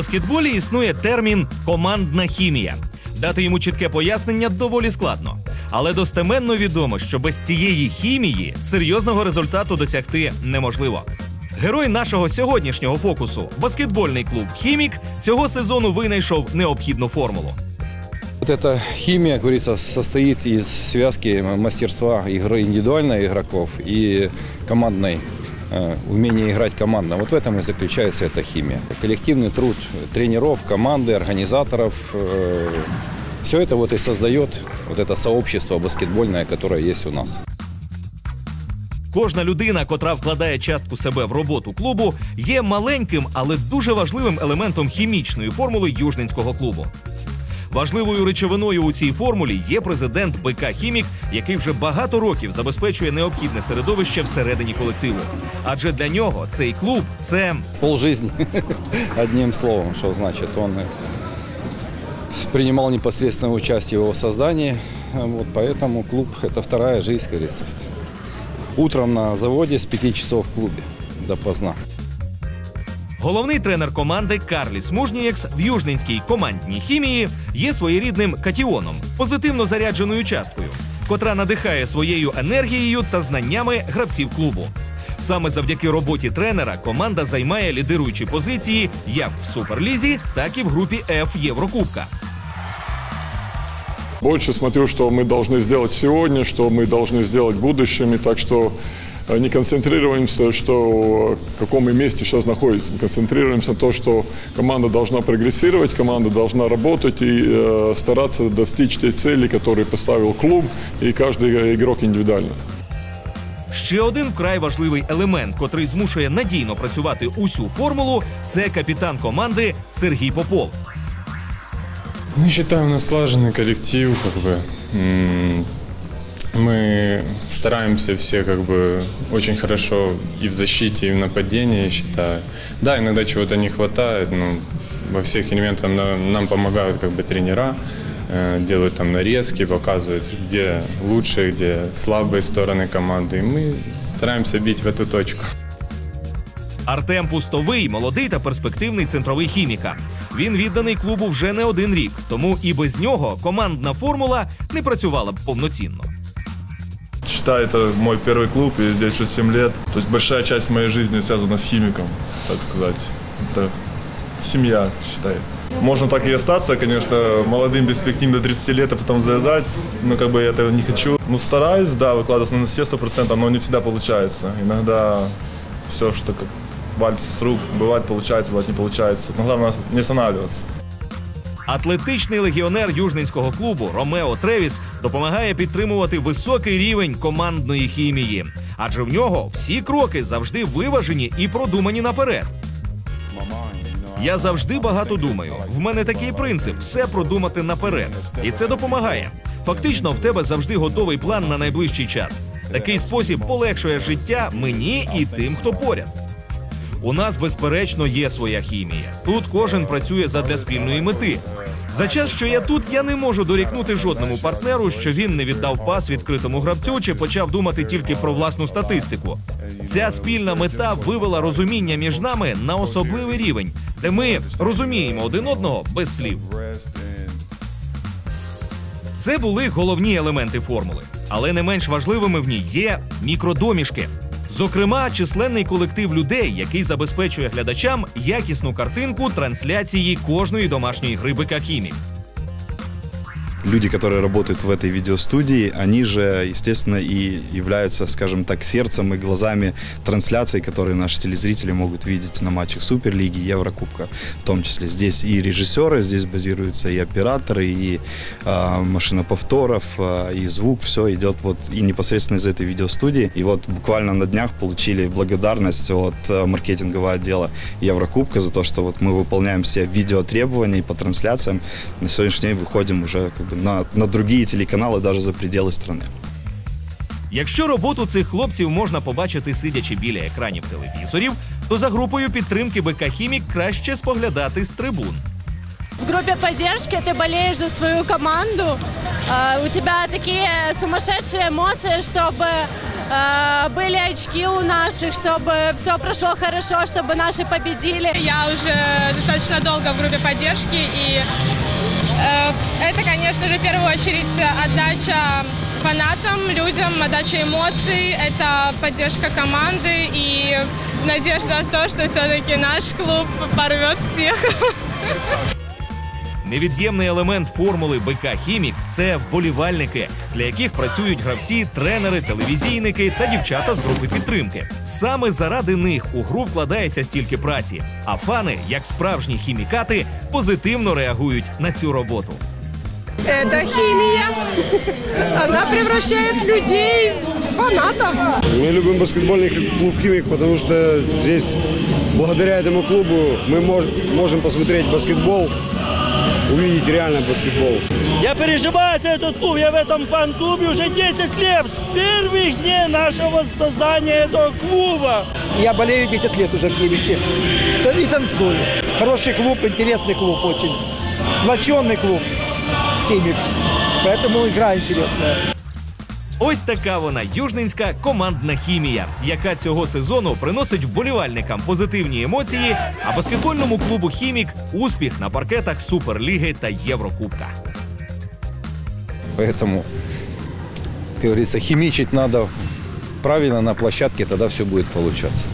баскетболі існує термін командна хімія. Дати йому чітке пояснення доволі складно. Але достеменно відомо, що без цієї хімії серйозного результату досягти неможливо. Герой нашого сьогоднішнього фокусу баскетбольний клуб Хімік цього сезону винайшов необхідну формулу. Вот эта химия, как говорится, состоит из связки мастерства игры индивидуальной игроков и командной э, умения играть командно. Вот в этом и заключается эта химия. Коллективный труд тренеров, команды, организаторов. все это вот и создает вот это сообщество баскетбольное, которое есть у нас. Кожна людина, котра вкладає частку себе в роботу клубу, є маленьким, але дуже важливим елементом хімічної формули южненського клубу. Важливою речовиною у цій формулі є президент БК Хімік, який вже багато років забезпечує необхідне середовище всередині колективу. Адже для нього цей клуб це Пол жизни, одним словом, что значит. Он э, принимал непосредственное участие в его создании. Вот поэтому клуб – это вторая жизнь, как говорится. Утром на заводе с 5 часов в клубе допоздна. Головний тренер команди Карліс Мужнієкс в южненській командній хімії є своєрідним катіоном, позитивно зарядженою часткою, котра надихає своєю енергією та знаннями гравців клубу. Саме завдяки роботі тренера команда займає лідируючі позиції як в суперлізі, так і в групі F Єврокубка. Больше смотрю, что мы должны сделать сегодня, что мы должны сделать в будущем. И так что э, не концентрируемся, что в каком мы месте сейчас находится. Мы концентрируемся на то, что команда должна прогрессировать, команда должна работать и э, стараться достичь tej цели, которые поставил клуб и каждый игрок индивидуально. Ще один вкрай важливий елемент, котрий змушує надійно працювати усю формулу, це капітан команди Сергій Попов. Ну, я считаю, у нас слаженный коллектив, как бы. м, Мы стараемся все как бы очень хорошо и в защите, и в нападении, я считаю. Да, иногда чего-то не хватает, но во всех элементах нам, нам помогают как бы тренера, э, делают там нарезки, показывают, где лучшие, где слабые стороны команды. И мы стараемся бить в эту точку. Артем Пустовий молодий та перспективний центровий хіміка. Він відданий клубу вже не один рік, тому і без нього командна формула не працювала б повноцінно. Считаю, это мой первый клуб, и здесь уже 7 лет. То есть большая часть моей жизни связана с химиком, так сказать. Это семья, считай. Можно так и остаться, конечно, молодым, перспективным до 30 лет, а потом завязать. Но как бы я этого не хочу. Ну, стараюсь, да, выкладываться на все 100%, но не всегда получается. Иногда все, что как валится с рук, бывает получается, бывает не получается. Но главное не останавливаться. Атлетичний легіонер южненського клубу Ромео Тревіс допомагає підтримувати високий рівень командної хімії, адже в нього всі кроки завжди виважені і продумані наперед. Я завжди багато думаю. В мене такий принцип все продумати наперед, і це допомагає. Фактично, в тебе завжди готовий план на найближчий час. Такий спосіб полегшує життя мені і тим, хто поряд. У нас, безперечно, є своя хімія. Тут кожен працює задля спільної мети. За час, що я тут, я не можу дорікнути жодному партнеру, що він не віддав пас відкритому гравцю чи почав думати тільки про власну статистику. Ця спільна мета вивела розуміння між нами на особливий рівень, де ми розуміємо один одного без слів. Це були головні елементи формули, але не менш важливими в ній є мікродомішки. Зокрема, численний колектив людей, який забезпечує глядачам якісну картинку трансляції кожної домашньої гри БК «Хімік». Люди, которые работают в этой видеостудии, они же, естественно, и являются, скажем так, сердцем и глазами трансляций, которые наши телезрители могут видеть на матчах Суперлиги, Еврокубка. В том числе здесь и режиссеры, здесь базируются и операторы, и а, машина повторов, а, и звук, все идет вот и непосредственно из этой видеостудии. И вот буквально на днях получили благодарность от а, маркетингового отдела Еврокубка за то, что вот мы выполняем все видеотребования по трансляциям. На сегодняшний день выходим уже как на, на другие телеканалы даже за пределы страны. Якщо роботу цих хлопців можна побачити сидячи біля екранів телевізорів, то за групою підтримки БК «Хімік» краще споглядати з трибун. В группе поддержки ты болеешь за свою команду. Э, У тебя такие сумасшедшие эмоции, чтобы э, были очки у наших, чтобы все прошло хорошо, чтобы наши победили. Я уже достаточно долго в группе поддержки, и э, это, конечно же, в первую очередь отдача фанатам, людям, отдача эмоций, это поддержка команды и надежда в то, что все-таки наш клуб порвет всех. Невід'ємний елемент формули БК Хімік це вболівальники, для яких працюють гравці, тренери, телевізійники та дівчата з групи підтримки. Саме заради них у гру вкладається стільки праці. А фани, як справжні хімікати, позитивно реагують на цю роботу. Это химия. Она превращает людей в фанатов. Мы любим баскетбольный клуб «Химик», потому что здесь, благодаря этому клубу, мы мож- можем посмотреть баскетбол, увидеть реально баскетбол. Я переживаю за этот клуб. Я в этом фан-клубе уже 10 лет. С первых дней нашего создания этого клуба. Я болею 10 лет уже в. Да И танцую. Хороший клуб, интересный клуб очень. Сплоченный клуб Химик. Поэтому игра интересная. Ось така вона южненська командна хімія, яка цього сезону приносить вболівальникам позитивні емоції, а баскетбольному клубу Хімік успіх на паркетах Суперліги та Єврокубка. Поэтому, как говорится, химичить правильно на площадке, тогда все будет получаться.